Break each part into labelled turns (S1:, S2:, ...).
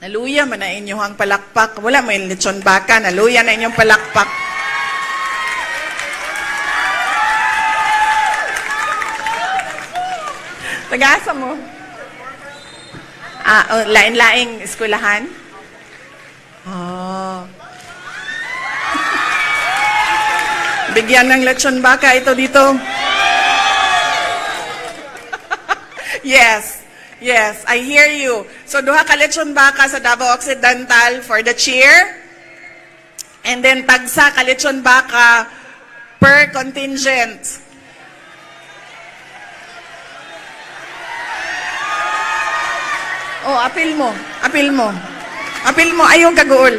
S1: Naluya man na inyong palakpak. Wala may lechon baka. Naluya na inyong palakpak. Tagasa mo. Ah, oh, lain-laing eskwelahan? Oh. Bigyan ng lechon baka ito dito. yes. Yes, I hear you. So duha ka lechon baka sa Davao Occidental for the cheer. And then tagsa ka lechon baka per contingent. Oh, apil mo. Apil mo. Apil mo. Ayong kagool.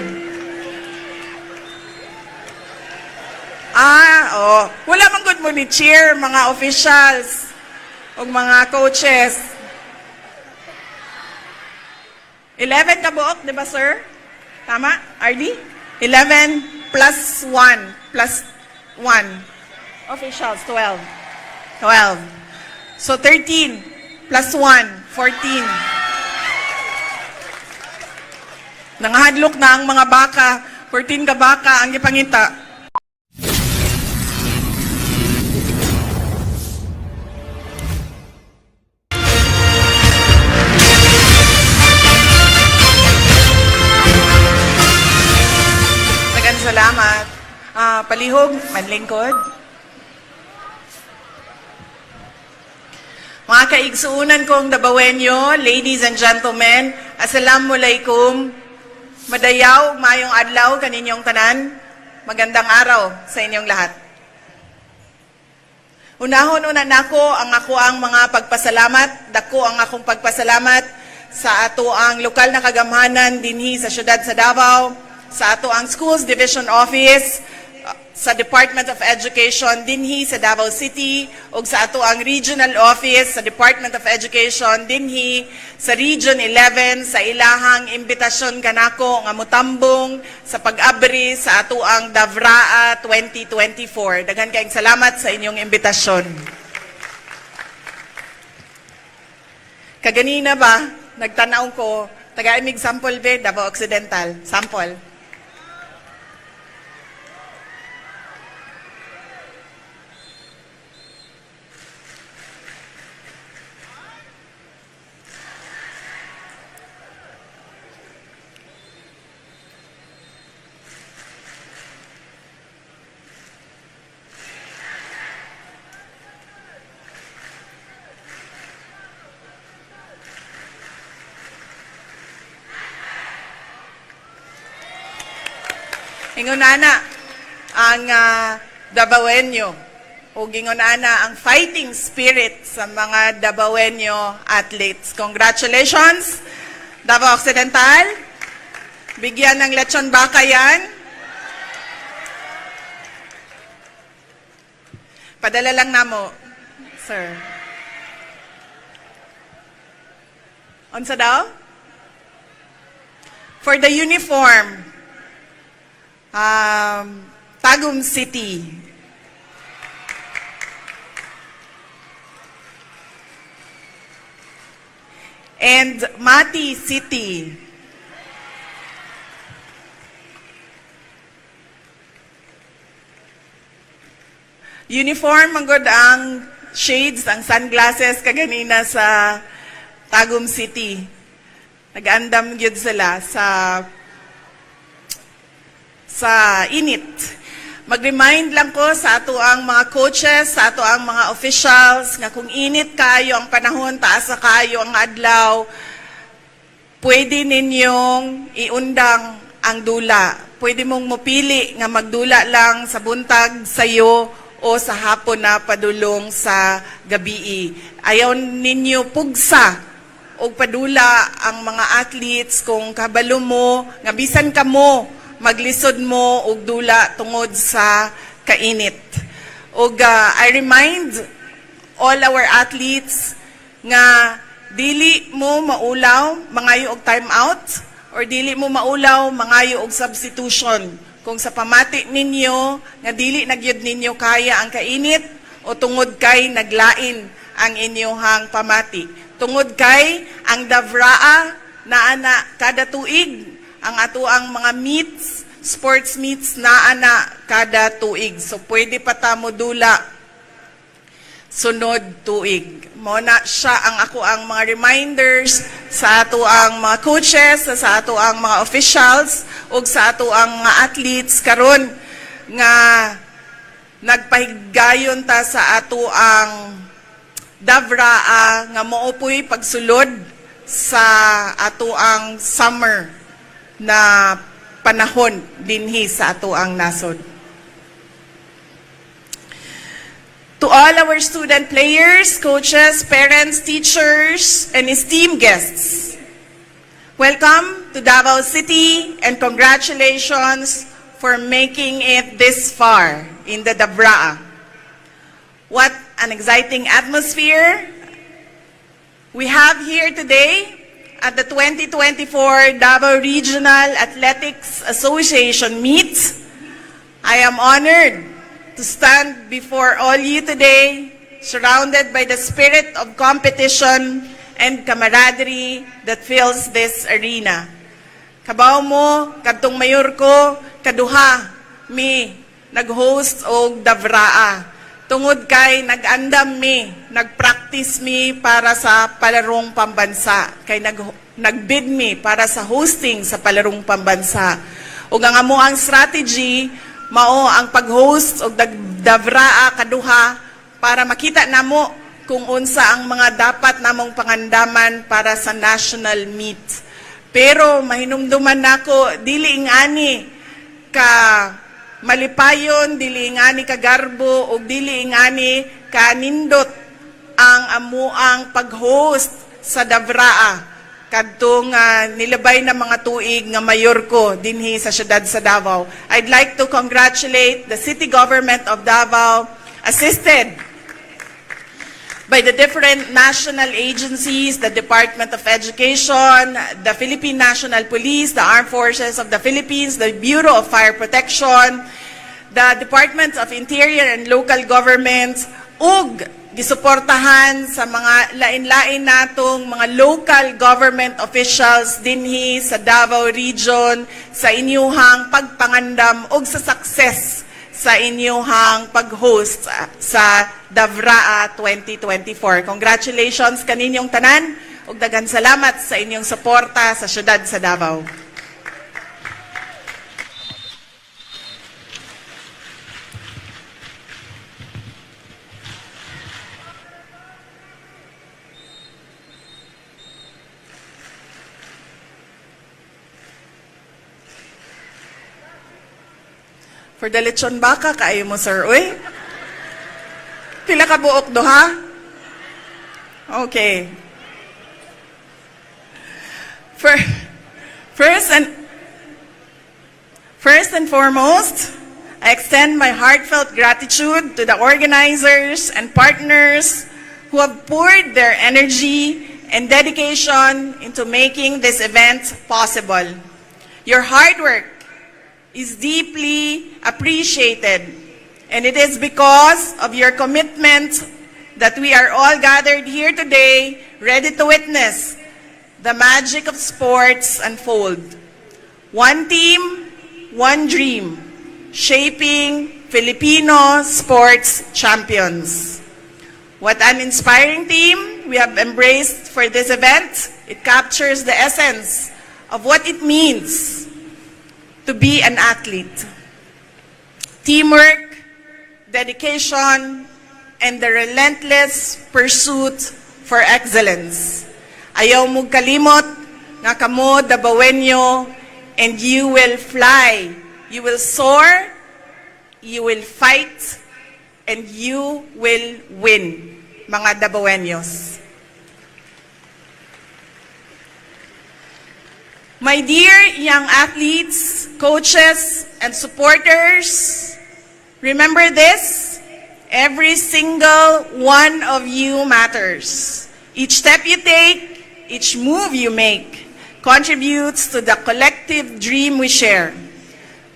S1: Ah, oh. Wala man good mo ni cheer, mga officials, o mga coaches. 11 ka buok, di ba, sir? Tama? RD? 11 plus 1 plus 1. Officials, 12. 12. So, 13 plus 1, 14. Nangahadlok na ang mga baka. 14 ka baka ang ipangita. Palihog, manlingkod. Mga kaigsuunan kong dabawenyo, ladies and gentlemen, assalamualaikum. Madayaw, mayong adlaw kaninyong tanan. Magandang araw sa inyong lahat. Unahon una nako ang ako ang mga pagpasalamat, dako ang akong pagpasalamat sa ato ang lokal na kagamhanan dinhi sa syudad sa Davao, sa ato ang Schools Division Office, sa Department of Education dinhi sa Davao City ug sa ato ang Regional Office sa Department of Education dinhi sa Region 11 sa ilahang imbitasyon kanako nga mutambong sa pag-abri sa ato ang Davraa 2024. Daghan kayong salamat sa inyong imbitasyon. Kaganina ba, nagtanaw ko, taga-imig sample be, Davao Occidental, sample. Ingon ana ang uh, Dabawenyo o gingon ana ang fighting spirit sa mga Dabawenyo athletes. Congratulations, Davao Occidental. Bigyan ng lechon baka yan. Padala lang namo, sir. Unsa daw? For the uniform, um, Tagum City. And Mati City. Uniform, ang good ang shades, ang sunglasses kaganina sa Tagum City. Nag-andam gyud sila sa sa init. Mag-remind lang ko sa ato ang mga coaches, sa ato ang mga officials, nga kung init kayo ang panahon, taas sa kayo ang adlaw, pwede ninyong iundang ang dula. Pwede mong mupili nga magdula lang sa buntag sayo o sa hapon na padulong sa gabi. Ayaw ninyo pugsa o padula ang mga athletes kung kabalo mo, nga bisan ka mo, maglisod mo og dula tungod sa kainit. Og uh, I remind all our athletes nga dili mo maulaw mangayo og time out or dili mo maulaw mangayo og substitution kung sa pamati ninyo nga dili nagyud ninyo kaya ang kainit o tungod kay naglain ang inyong pamati tungod kay ang Davraa na ana kada tuig ang ato ang mga meets, sports meets na ana kada tuig. So pwede pa ta modula sunod tuig. Mo na siya ang ako ang mga reminders sa ato ang mga coaches, sa ato ang mga officials, ug sa ato ang mga athletes karon nga nagpahigayon ta sa ato ang davraa nga moopoy pagsulod sa ato ang summer na panahon dinhi sa ato ang nasod. To all our student players, coaches, parents, teachers, and esteemed guests, welcome to Davao City and congratulations for making it this far in the Dabraa. What an exciting atmosphere we have here today at the 2024 Davao Regional Athletics Association meet. I am honored to stand before all you today, surrounded by the spirit of competition and camaraderie that fills this arena. Kabaw mo, kadtong mayor ko, kaduha, mi, nag-host og Davraa. Tungod kay nag-andam mi, nag-practice mi para sa palarong pambansa. Kay nag nagbid mi para sa hosting sa palarong pambansa. Ug ang ang strategy mao ang pag-host og dag- Davraa kaduha para makita namo kung unsa ang mga dapat namong pangandaman para sa national meet. Pero mahinumduman nako dili ingani ka malipayon dili ingani ka garbo ug dili ingani ka nindot ang amuang pag-host sa Davraa kadtong nga nilabay na mga tuig nga mayor ko dinhi sa syudad sa Davao. I'd like to congratulate the city government of Davao assisted by the different national agencies, the Department of Education, the Philippine National Police, the Armed Forces of the Philippines, the Bureau of Fire Protection, the Department of Interior and Local Governments, ug gisuportahan sa mga lain-lain natong mga local government officials dinhi sa Davao Region sa inyuhang pagpangandam ug sa success sa inyuhang pag-host sa- sa Davraa 2024. Congratulations kaninyong tanan ug daghang salamat sa inyong suporta sa syudad sa Davao. For the lechon baka, kaayo mo, sir. Uy, pila ka buok do, ha? Okay. First and first and foremost, I extend my heartfelt gratitude to the organizers and partners who have poured their energy and dedication into making this event possible. Your hard work is deeply appreciated. And it is because of your commitment that we are all gathered here today, ready to witness the magic of sports unfold. One team, one dream, shaping Filipino sports champions. What an inspiring team we have embraced for this event. It captures the essence of what it means to be an athlete. Teamwork, dedication, and the relentless pursuit for excellence. Ayaw mo kalimot nga kamo Dabawenyo and you will fly. You will soar, you will fight, and you will win, mga Dabawenyos. My dear young athletes, coaches, and supporters, remember this. Every single one of you matters. Each step you take, each move you make, contributes to the collective dream we share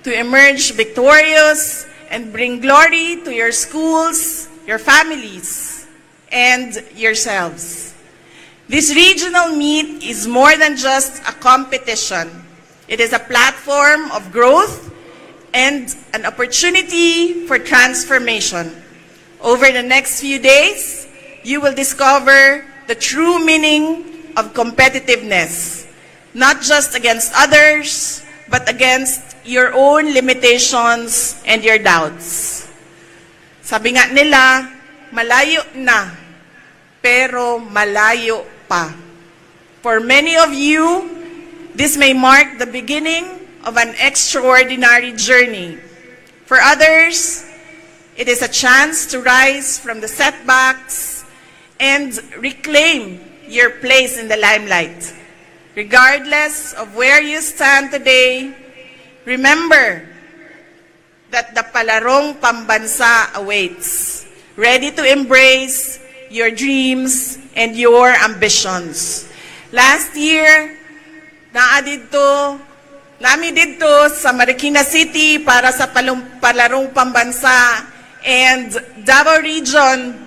S1: to emerge victorious and bring glory to your schools, your families, and yourselves. This regional meet is more than just a competition. It is a platform of growth and an opportunity for transformation. Over the next few days, you will discover the true meaning of competitiveness, not just against others, but against your own limitations and your doubts. Sabi nga nila, malayo na, pero malayo pa. For many of you, this may mark the beginning of an extraordinary journey. For others, it is a chance to rise from the setbacks and reclaim your place in the limelight. Regardless of where you stand today, remember that the palarong pambansa awaits, ready to embrace your dreams and your ambitions. Last year, naa dito, nami dito sa Marikina City para sa palum- palarong pambansa and Davao Region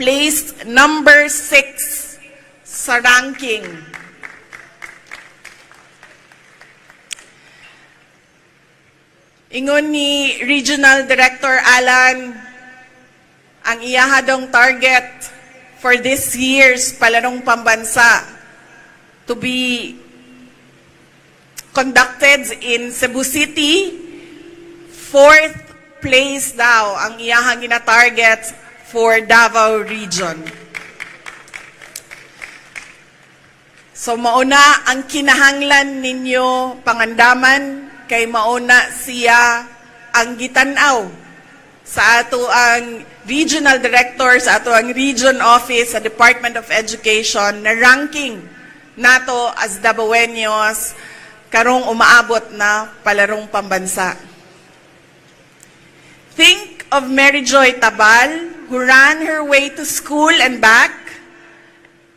S1: placed number six sa ranking. Ingon ni Regional Director Alan, ang iyahadong target for this year's Palarong Pambansa to be conducted in Cebu City, fourth place daw ang iyahang gina-target for Davao Region. So mauna ang kinahanglan ninyo pangandaman kay mauna siya ang gitanaw sa ato ang regional director sa ato ang region office sa Department of Education na ranking nato as Dabawenyos karong umaabot na palarong pambansa. Think of Mary Joy Tabal who ran her way to school and back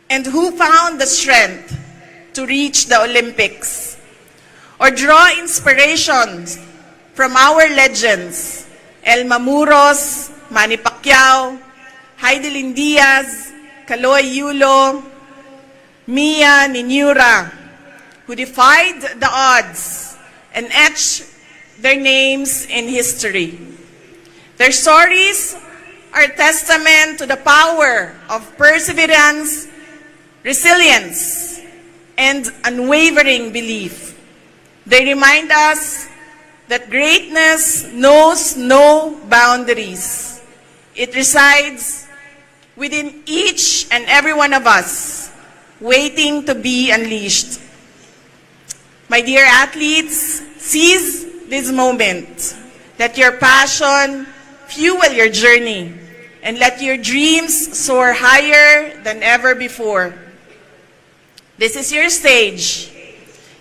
S1: and who found the strength to reach the Olympics. Or draw inspirations from our legends, Elma Muros, Manny Pacquiao, Heidelin Diaz, Kaloy Yulo, Mia Ninura, who defied the odds and etched their names in history. Their stories are testament to the power of perseverance, resilience, and unwavering belief. They remind us that greatness knows no boundaries. It resides within each and every one of us, waiting to be unleashed. My dear athletes, seize this moment. Let your passion fuel your journey and let your dreams soar higher than ever before. This is your stage,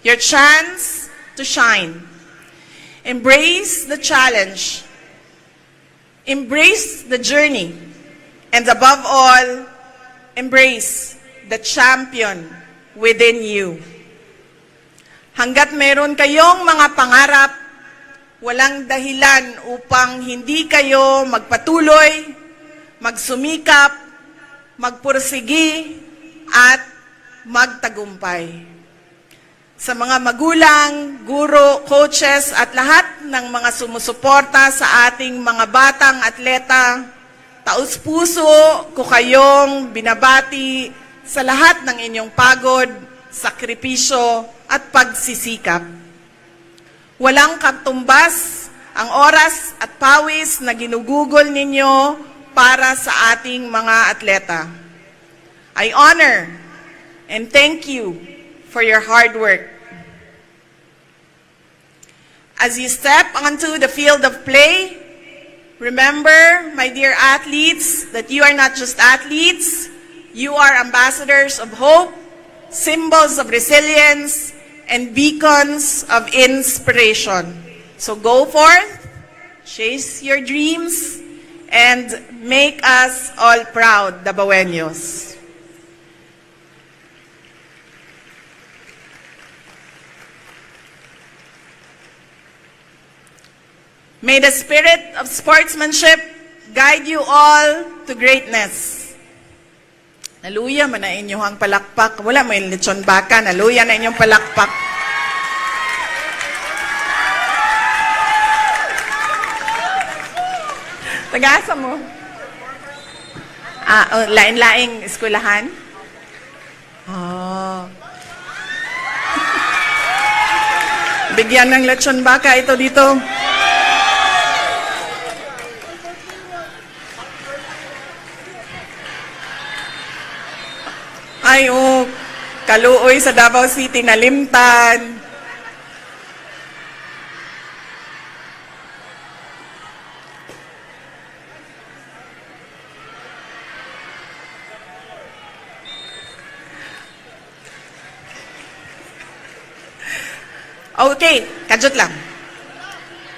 S1: your chance to shine. Embrace the challenge, embrace the journey, and above all, embrace the champion within you. Hanggat meron kayong mga pangarap, walang dahilan upang hindi kayo magpatuloy, magsumikap, magpursigi, at magtagumpay. Sa mga magulang, guro, coaches, at lahat ng mga sumusuporta sa ating mga batang atleta, taus puso ko kayong binabati sa lahat ng inyong pagod, sakripisyo, at pagsisikap. Walang katumbas ang oras at pawis na ginugugol ninyo para sa ating mga atleta. I honor and thank you for your hard work. As you step onto the field of play, remember, my dear athletes, that you are not just athletes, you are ambassadors of hope, symbols of resilience, and beacons of inspiration. So go forth, chase your dreams, and make us all proud, Dabawenyos. May the spirit of sportsmanship guide you all to greatness. Naluya man na inyong palakpak. Wala yung lechon baka. Naluya na inyong palakpak. Tagaasa mo. Ah, oh, lain-laing eskwelahan? Oh. Bigyan ng lechon baka ito dito. Ay, oh, kaluoy sa Davao City nalimtan. Okay, kajot lang.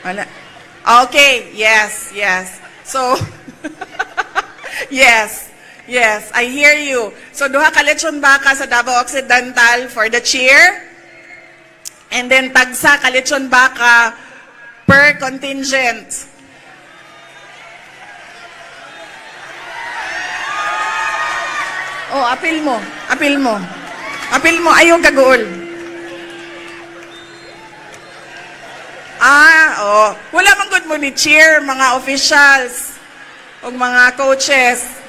S1: Wala. Okay, yes, yes. So, yes, yes, I hear you. So, duha ka lechon baka sa Davao Occidental for the cheer. And then, tagsa ka lechon baka per contingent. Oh, apil mo. Apil mo. Apil mo. Ayaw kagool. Ah, oh. Wala man good mo ni cheer, mga officials, o mga coaches.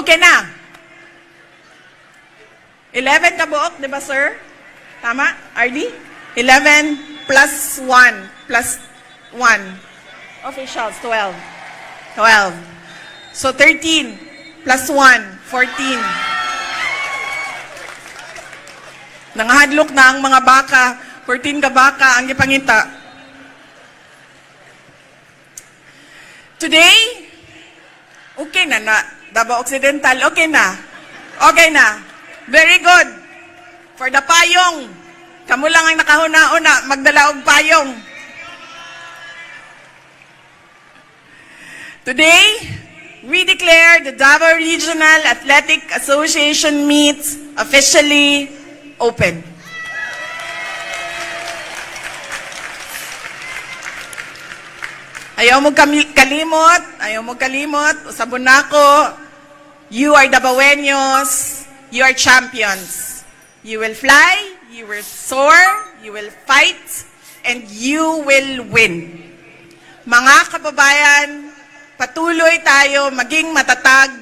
S1: Okay na. 11 ka buok, di ba, sir? Tama, RD? 11 plus 1 plus 1. Officials, 12. 12. So 13 plus 1, 14. Nangahadlok na ang mga baka. 14 ka baka ang gipangita. Today, okay na na. Davao Occidental, okay na. Okay na. Very good. For the payong. Kamu lang ang nakahuna-una, magdala og payong. Today, we declare the Davao Regional Athletic Association meets officially open. Ayaw mo kalimot, ayaw mo kalimot, usabon nako. You are Davaoenos, you are champions. You will fly, you will soar, you will fight, and you will win. Mga kababayan, patuloy tayo maging matatag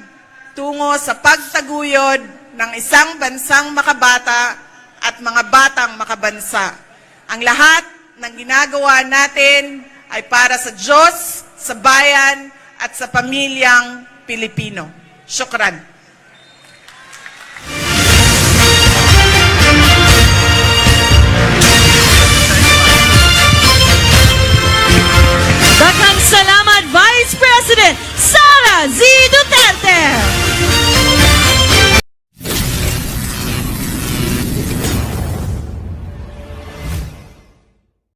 S1: tungo sa pagtaguyod ng isang bansang makabata at mga batang makabansa. Ang lahat ng ginagawa natin ay para sa Diyos, sa bayan, at sa pamilyang Pilipino. Shukran. Daghang salamat, Vice President Sara Z. Duterte!